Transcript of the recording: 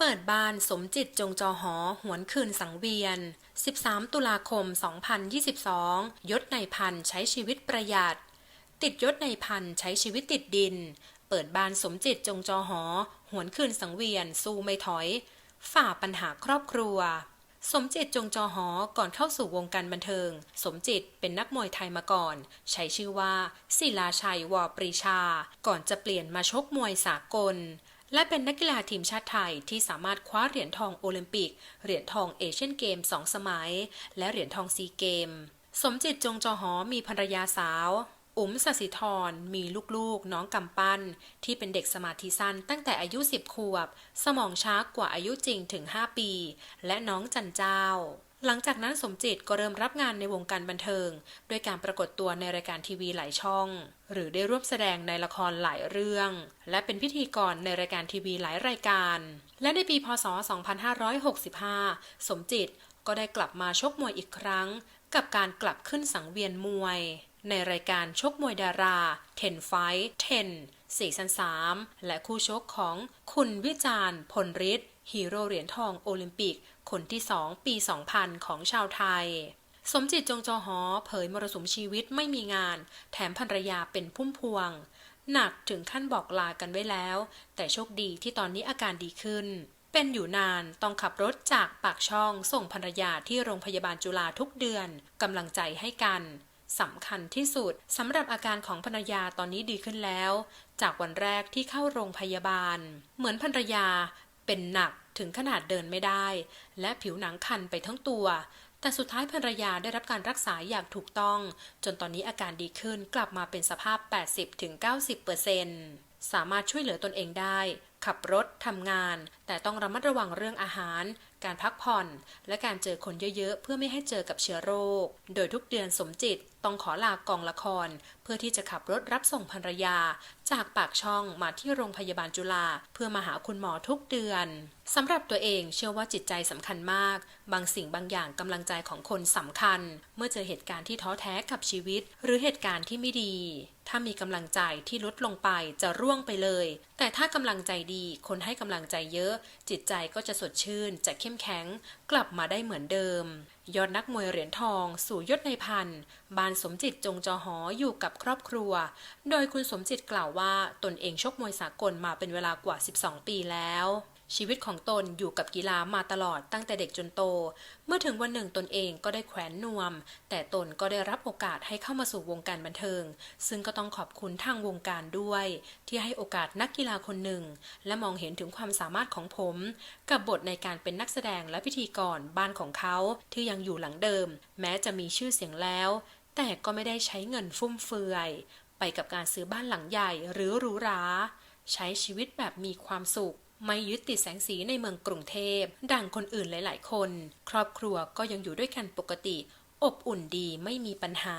เปิดบ้านสมจิตจงจอหอ หวนคืนสังเวียน 13 ตุลาคม 2022 ยศในพันใช้ชีวิตประหยัด ติดยศในพันใช้ชีวิตติดดิน เปิดบ้านสมจิตจงจอหอ หวนคืนสังเวียน สู้ไม่ถอย ฝ่าปัญหาครอบครัว สมจิตจงจอหอ ก่อนเข้าสู่วงการบันเทิง สมจิตเป็นนักมวยไทยมาก่อน ใช้ชื่อว่าศิลาชัยวอปรีชา ก่อนจะเปลี่ยนมาชกมวยสากล และเป็นนักกีฬาทีมชาติไทยที่สามารถคว้าเหรียญทองโอลิมปิก เหรียญทองเอเชียนเกมสองสมัย และเหรียญทองซีเกม สมจิตจงจอหอมีภรรยาสาวอุ๋มสสิธรมีลูกๆ น้องกำปั้น ที่เป็นเด็กสมาธิสั้นตั้งแต่อายุ 10 ขวบ สมองช้ากว่าอายุจริงถึง 5 ปี และน้องจันเจ้า หลังจากนั้นสมจิตก็เริ่มรับงานในวงการบันเทิง ด้วยการปรากฏตัวในรายการทีวีหลายช่อง หรือได้ร่วมแสดงในละครหลายเรื่อง และเป็นพิธีกรในรายการทีวีหลายรายการ และในปีพศ 2565 สมจิตก็ได้กลับมาชกมวยอีกครั้ง กับการกลับขึ้นสังเวียนมวย ในรายการชกมวยดารา10 Fight 10ซีซั่น3และคู่ชกของคุณวิจารณ์พลฤทธิ์ ฮีโร่เหรียญทองโอลิมปิก คนที่2ปี 2000 ของชาวไทย สมจิตจงจอหอเผยมรสุมชีวิตไม่มีงาน แถมภรรยาเป็นพุ่มพวง หนักถึงขั้นบอกลากันไว้แล้ว แต่โชคดีที่ตอนนี้อาการดีขึ้น เป็นอยู่นานต้องขับรถจากปากช่องส่งภรรยาที่โรงพยาบาลจุฬาทุกเดือนกำลังใจให้กันสำคัญที่สุดสำหรับอาการของภรรยาตอนนี้ดีขึ้นแล้ว จากวันแรกที่เข้าโรงพยาบาล เหมือนภรรยา เป็นหนักถึงขนาดเดินไม่ได้ และผิวหนังคันไปทั้งตัว แต่สุดท้ายภรรยาได้รับการรักษาอย่างถูกต้อง จนตอนนี้อาการดีขึ้นกลับมาเป็นสภาพ 80-90%สามารถช่วยเหลือตนเองได้ ขับรถทำงาน แต่ต้องระมัดระวังเรื่องอาหาร การพักผ่อน และการเจอคนเยอะๆ เพื่อไม่ให้เจอกับเชื้อโรค โดยทุกเดือนสมจิต ต้องขอลากองละคร เพื่อที่จะขับรถรับส่งภรรยา จากปากช่องมาที่โรงพยาบาลจุฬาเพื่อมาหาคุณหมอทุกเดือนสำหรับตัวเองเชื่อว่าจิตใจสำคัญมาก บางสิ่งบางอย่างกำลังใจของคนสำคัญ เมื่อเจอเหตุการณ์ที่ท้อแท้กับชีวิต หรือเหตุการณ์ที่ไม่ดี ถ้ามีกำลังใจที่ลดลงไปจะร่วงไปเลย แต่ถ้ากำลังใจดีคนให้กำลังใจเยอะ จิตใจก็จะสดชื่น จะเข้มแข็ง กลับมาได้เหมือนเดิม ยอดนักมวยเหรียญทอง สู่ยศในพันบานสมจิตจงจอหออยู่กับครอบครัว โดยคุณสมจิตกล่าวว่าตนเองชกมวยสากลมาเป็นเวลากว่า 12 ปีแล้ว ชีวิตของตนอยู่กับกีฬามาตลอดตั้งแต่เด็กจนโต เมื่อถึงวันหนึ่งตนเองก็ได้แขวนนวม แต่ตนก็ได้รับโอกาสให้เข้ามาสู่วงการบันเทิง ซึ่งก็ต้องขอบคุณทางวงการด้วย ที่ให้โอกาสนักกีฬาคนหนึ่ง และมองเห็นถึงความสามารถของผม กับบทในการเป็นนักแสดงและพิธีกรบ้านของเขาที่ยังอยู่หลังเดิม แม้จะมีชื่อเสียงแล้ว แต่ก็ไม่ได้ใช้เงินฟุ่มเฟือย ไปกับการซื้อบ้านหลังใหญ่หรือหรูหรา ใช้ชีวิตแบบมีความสุข ไม่ยึดติดแสงสีในเมืองกรุงเทพ ดังคนอื่นหลาย ๆ คน ครอบครัวก็ยังอยู่ด้วยกันปกติ อบอุ่นดีไม่มีปัญหา